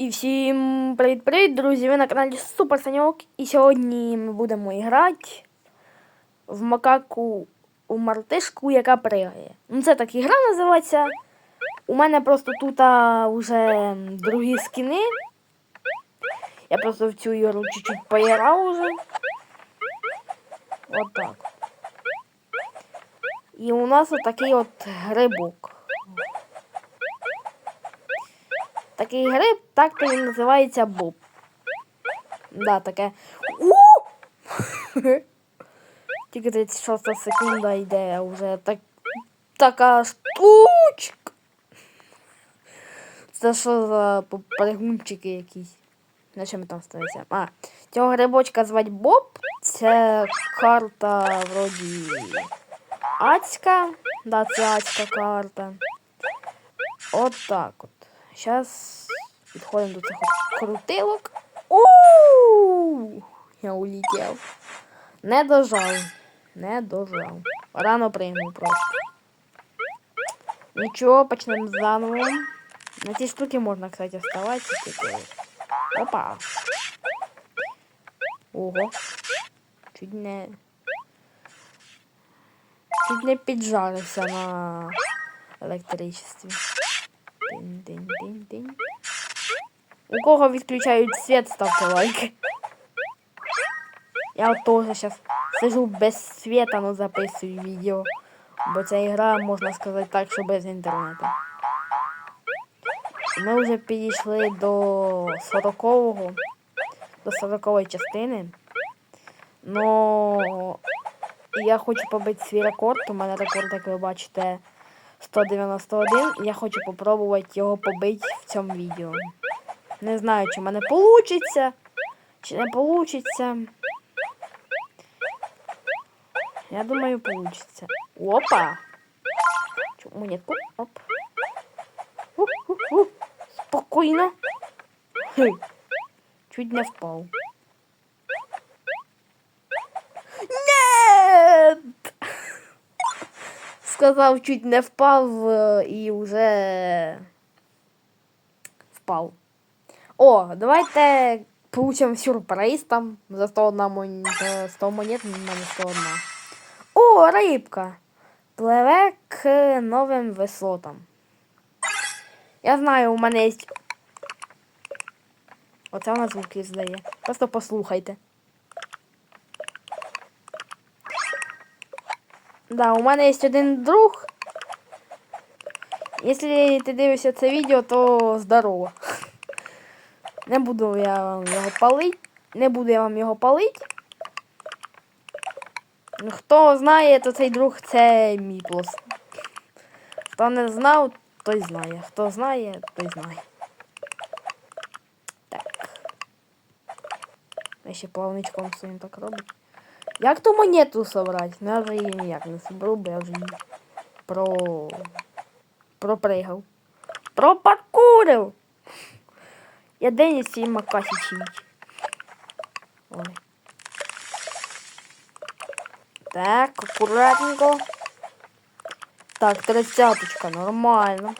І всім привіт-привіт, друзі! Ви на каналі Супер Саньок. І сьогодні ми будемо грати в макаку у мартишку, яка пригає. Ну, це так ігра називається. У мене просто тут а, вже другі скіни. Я просто в цю ігру чуть-чуть поіграв уже. От так. І у нас отакий от грибок. Такий гриб, так то він називається Боб. Да, таке. У! Тільки 36 секунда йде, вже так... така штучка. Це що за перегунчики якісь? На чому там стоїться? А, цього грибочка звать Боб. Це карта вроді Ацька. Да, це Ацька карта. От так от. Сейчас підходимо до цих крутилок. Ууу! Я улетів. Не дожав. Не дожав. Рано прийму просто. Нічого, почнемо заново. На ці штуки можна, кстати, вставати. Тільки... Опа. Ого. Чуть не. Чуть не піджарився на електричестві. Динь-динь-динь-динь. У кого відключають світ, ставте лайки. Я теж зараз сижу без світа, но записую відео. Бо ця ігра, можна сказати так, що без інтернету. Ми вже підійшли до 40-го, до 40-ї частини. Но я хочу побити свій рекорд. У мене рекорд, як ви бачите, 191. Я хочу попробувати його побити в цьому відео. Не знаю, чи в мене вийде, чи не вийде. Я думаю, вийде. Опа! Монетку? Оп. У-ху-ху. Спокійно. Хм. Чуть не впав. Сказав, чуть не впав е, і вже впав. О, давайте получимо сюрприз там за 101 мон... 100 монет, у мене 101. О, рибка! Пливе к новим висотам. Я знаю, у мене є. Оце вона звуки здає. Просто послухайте. Да, у мене є один друг. Якщо ти дивишся це відео, то здорово. Не буду я вам його палити. Не буду я вам його палити. Хто знає, то цей друг це Міплос. Хто не знав, той знає. Хто знає, той знає. Так. Я ще плавничком своїм так робить. Як ту монету собрати? Ну, я її ніяк не соберу, бо я вже її про... пропригав. Пропаркурив! Я Деніс цієї макасі чинить. Ой. Так, аккуратненько. Так, тридцяточка, нормально.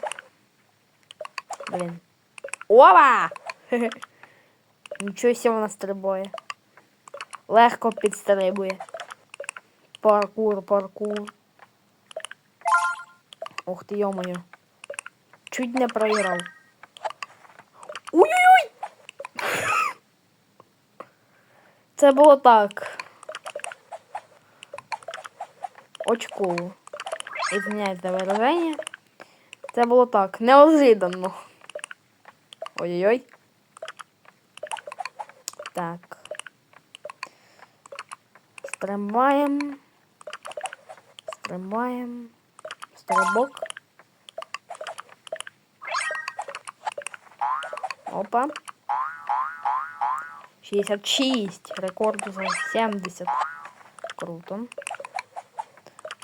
Блин. Опа! Нічого себе вона стрибує. Легко підстрибує. Паркур, паркур. Ух ти, йомою. Чуть не проіграв. Ой-ой-ой! Це було так. Очково. Извиняюсь за вираження. Це було так. Неожиданно. Ой-ой-ой. Так. Стримаємо. Стримаємо. Стрибок. Опа. 66. Рекорд уже 70. Круто.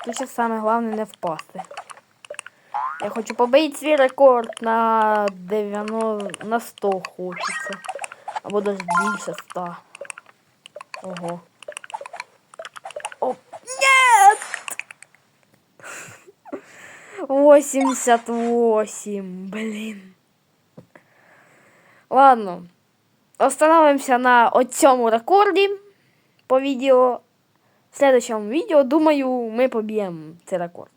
Тут зараз саме головне не впасти. Я хочу побити свій рекорд на 90, на 100 хочеться. Або навіть більше 100. Ого. О, нет! 88, блін. Ладно. Остановимося на оцьому рекорді по відео. В следующому відео, думаю, ми поб'ємо цей рекорд.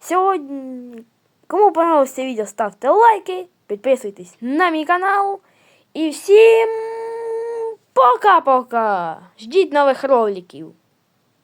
Сьогодні, кому понравилось це відео, ставте лайки, підписуйтесь на мій канал. І всім пока-пока! Ждіть нових роликів.